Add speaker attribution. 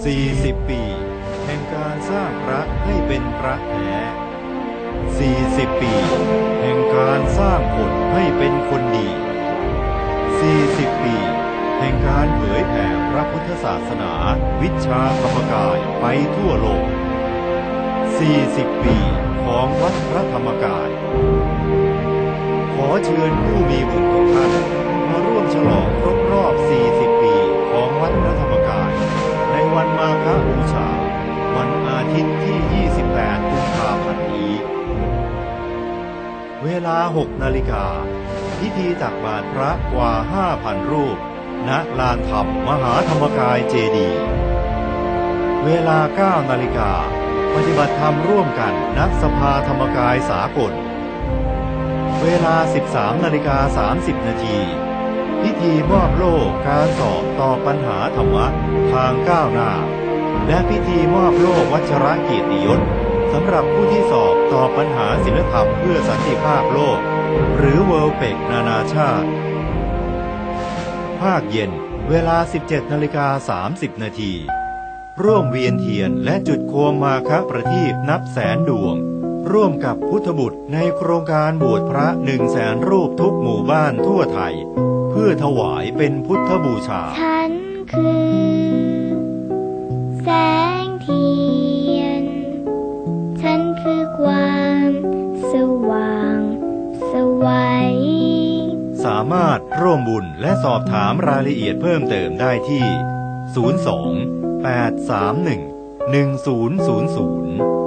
Speaker 1: 40 ปี แห่งการสร้างพระให้เป็นพระแท้ 40 ปี แห่งการสร้างคนให้เป็นคนดี 40 ปี แห่งการเผยแผ่พระพุทธศาสนา วิชาธรรมกายไปทั่วโลก 40 ปีของวัดพระธรรมกาย ขอเชิญผู้มีบุญ เวลา6นาฬิกา พิธีตักบาตรพระกว่า5,000รูป ณลานธรรมมหาธรรมกายเจดีเวลา9นาฬิกา ปฏิบัติธรรมร่วมกันณสภาธรรมกายสากล เวลา 13นาฬิกา30 นาที พิธีมอบโล่การสอบต่อปัญหาธรรมะทางก้าวหน้า และพิธีมอบโล่วัชระเกียรติยศ สำหรับผู้ที่สอบตอบปัญหาศิลธรรมเพื่อสันติภาพโลก หรือเวิลเปกนานาชาติ ภาคเย็น เวลา 17นาฬิกา30 นาทีร่วมเวียนเทียนและจุดโคมมาคะประทีปนับแสนดวง ร่วมกับพุทธบุตรในโครงการบวชพระหนึ่งแสนรูปทุกหมู่บ้านทั่วไทย เพื่อถวายเป็นพุทธบูชา
Speaker 2: ฉันคือา
Speaker 1: มารถร่วมบุญและสอบถามรายละเอียดเพิ่มเติมได้ที่ 02 831 1000